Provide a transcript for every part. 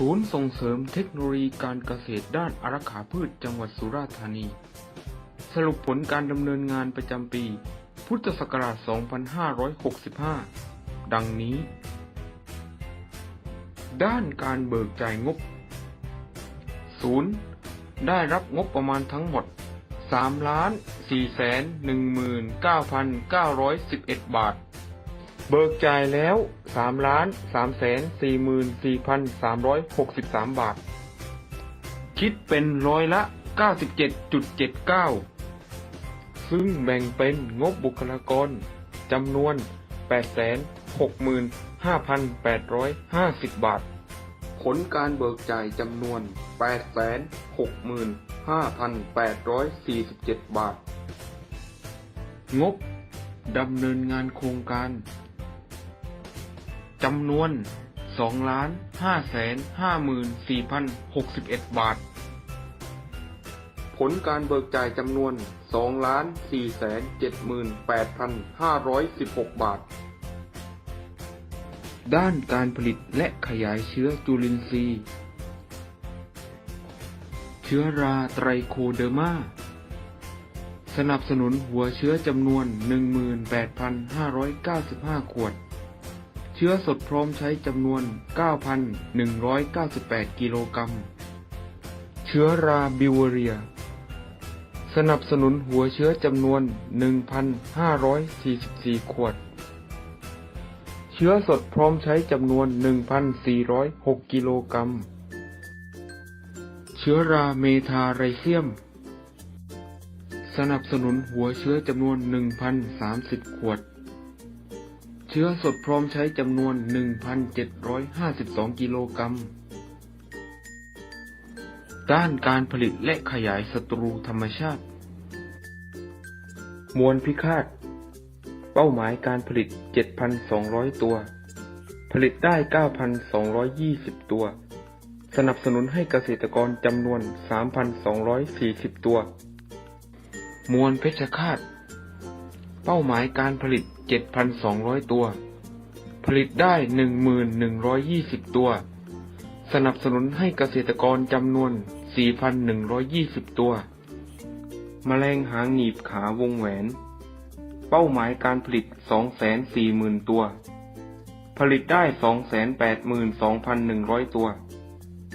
ศูนย์ส่งเสริมเทคโนโลยีการเกษตรด้านอารักขาพืชจังหวัดสุราษฎร์ธานี สรุปผลการดำเนินงานประจำปี พุทธศักราช 2565 ดังนี้ ด้านการเบิกจ่ายงบ ศูนย์ได้รับงบประมาณทั้งหมด 3 4 1 9 9 1 1 บาท เบิกจ่ายแล้ว3ล้าน3แสน44,363บาท คิดเป็นร้อยละ97.79ซึ่งแบ่งเป็นงบบุคลากรจำนวน865,850บาท ผลการเบิกจ่ายจำนวน865,847บาท งบดำเนินงานโครงการ จำนวน2,554,061 บาท ผลการเบิกจ่ายจำนวน2,478,516 บาท ด้านการผลิตและขยายเชื้อจุลินทรีย์ เชื้อราไตรโคเดอร์มาสนับสนุนหัวเชื้อจำนวน 18,595 ขวด เชื้อสดพร้อมใช้จำนวน 9,198 กิโลกรัม เชื้อราบิวเรีย สนับสนุนหัวเชื้อจำนวน 1,544 ขวด เชื้อสดพร้อมใช้จำนวน 1,406 กิโลกรัม เชื้อราเมทาไรเซียม สนับสนุนหัวเชื้อจำนวน 1,030 ขวด ชื้อสดพร้อมใช้จำนวน 1,752 กิโลกรัม ด้านการผลิตและขยายศัตรูธรรมชาติ มวลพิฆาต เป้าหมายการผลิต 7,200 ตัว ผลิตได้ 9,220 ตัว สนับสนุนให้เกษตรกรจำนวน 3,240 ตัว มวลเพชฌฆาต เป้าหมายการผลิต 7,200 ตัว ผลิตได้ 1,120 ตัว สนับสนุนให้เกษตรกรจำนวน 4,120 ตัว แมลงหางหนีบขาวงแหวน เป้าหมายการผลิต 240,000 ตัว ผลิตได้ 282,100 ตัว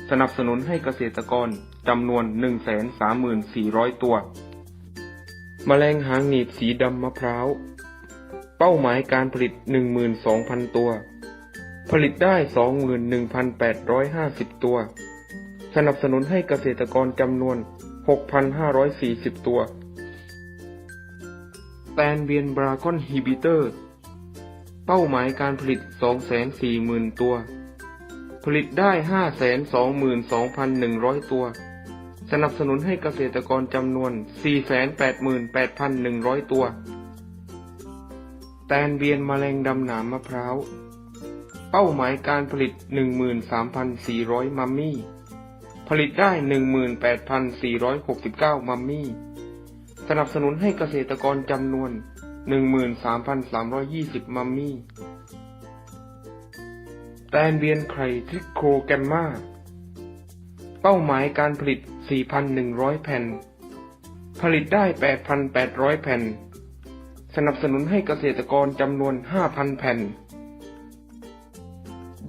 สนับสนุนให้เกษตรกรจำนวน 134,000 ตัว แมลงหางหนีบสีดำมะพร้าว เป้าหมายการผลิต 12,000 ตัว ผลิตได้ 21,850 ตัว สนับสนุนให้เกษตรกรจำนวน 6,540 ตัวแตนเบียนบราคอนฮิบิเตอร์ เป้าหมายการผลิต 240,000 ตัว ผลิตได้ 522,100 ตัว สนับสนุนให้เกษตรกรจำนวน 488,100 ตัว ตนเบียนแมลงดำหนามมะพร้าว เป้าหมายการผลิต 13,400 มัมมี่ ผลิตได้ 18,469 มัมมี่ สนับสนุนให้เกษตรกรจำนวน 13,320 มัมมี่ แตนเบียนไข่ทริโคแกมมาเป้าหมายการผลิต 4,100 แผ่น ผลิตได้ 8,800 แผ่น สนับสนุนให้เกษตรกรจำนวน 5,000 แผ่น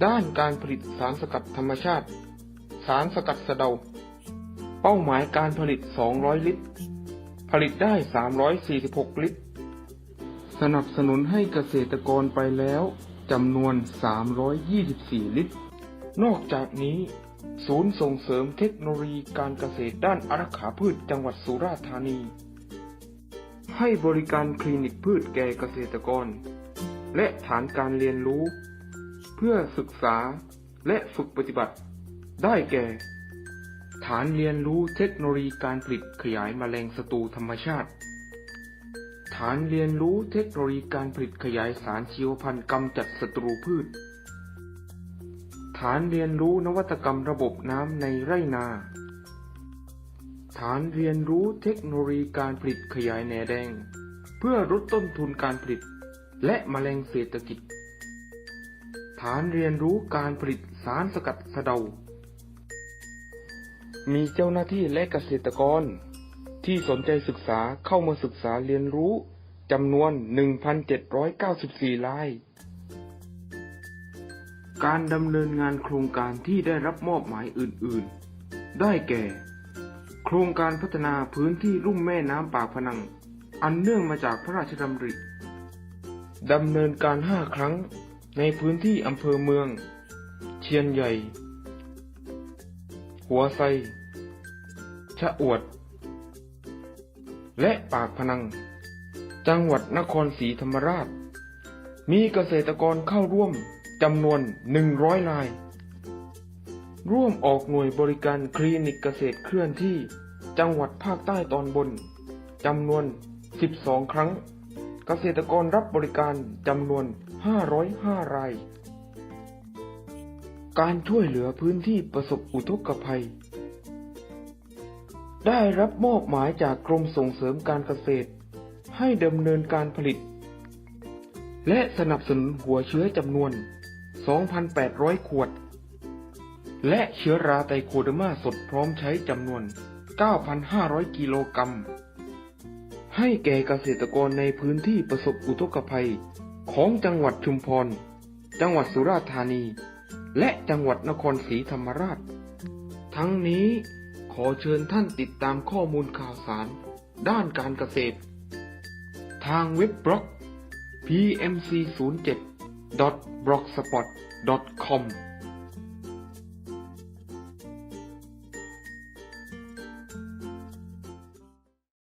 ด้านการผลิตสารสกัดธรรมชาติ สารสกัดสะเดา เป้าหมายการผลิต 200 ลิตร ผลิตได้ 346 ลิตร สนับสนุนให้เกษตรกรไปแล้วจำนวน 324 ลิตร นอกจากนี้ ศูนย์ส่งเสริมเทคโนโลยีการเกษตรด้านอารักขาพืชจังหวัดสุราษฎร์ธานี ให้บริการคลินิกพืชแก่เกษตรกร และฐานการเรียนรู้ เพื่อศึกษาและฝึกปฏิบัติ ได้แก่ ฐานเรียนรู้เทคโนโลยีการผลิตขยายแมลงศัตรูธรรมชาติ ฐานเรียนรู้เทคโนโลยีการผลิตขยายสารชีวพันธุ์กำจัดศัตรูพืช ฐานเรียนรู้นวัตกรรมระบบน้ำในไร่นา ฐานเรียนรู้เทคโนโลยีการผลิตขยายแหนแดง เพื่อลดต้นทุนการผลิต และแมลงเศรษฐกิจ ฐานเรียนรู้การผลิตสารสกัดสะเดา มีเจ้าหน้าที่และเกษตรกร ที่สนใจศึกษาเข้ามาศึกษาเรียนรู้จำนวน 1,794ราย การดำเนินงานโครงการที่ได้รับมอบหมายอื่น ๆ ได้แก่ โครงการพัฒนาพื้นที่ลุ่มแม่น้ำปากพนัง อันเนื่องมาจากพระราชดำริดำเนินการห้าครั้งในพื้นที่อำเภอเมือง เชียนใหญ่ หัวไซ ชะอวด และปากพนัง จังหวัดนครศรีธรรมราช มีเกษตรกรเข้าร่วมจำนวน100ราย ร่วมออกหน่วยบริการคลินิกเกษตรเคลื่อนที่ จังหวัดภาคใต้ตอนบนจำนวน 12 ครั้ง เกษตรกรรับบริการจำนวน 505 ราย การช่วยเหลือพื้นที่ประสบอุทกภัย ได้รับมอบหมายจากกรมส่งเสริมการเกษตร ให้ดำเนินการผลิต และสนับสนุนหัวเชื้อจำนวน 2,800 ขวด และเชื้อราไตโคเดอร์มาสดพร้อมใช้จำนวน 9,500 กิโลกรัม ให้แก่เกษตรกรในพื้นที่ประสบอุทกภัย ของจังหวัดชุมพร จังหวัดสุราษฎร์ธานี และจังหวัดนครศรีธรรมราช ทั้งนี้ขอเชิญท่านติดตามข้อมูลข่าวสาร ด้านการเกษตร ทางเว็บบล็อก pmc07.blogspot.com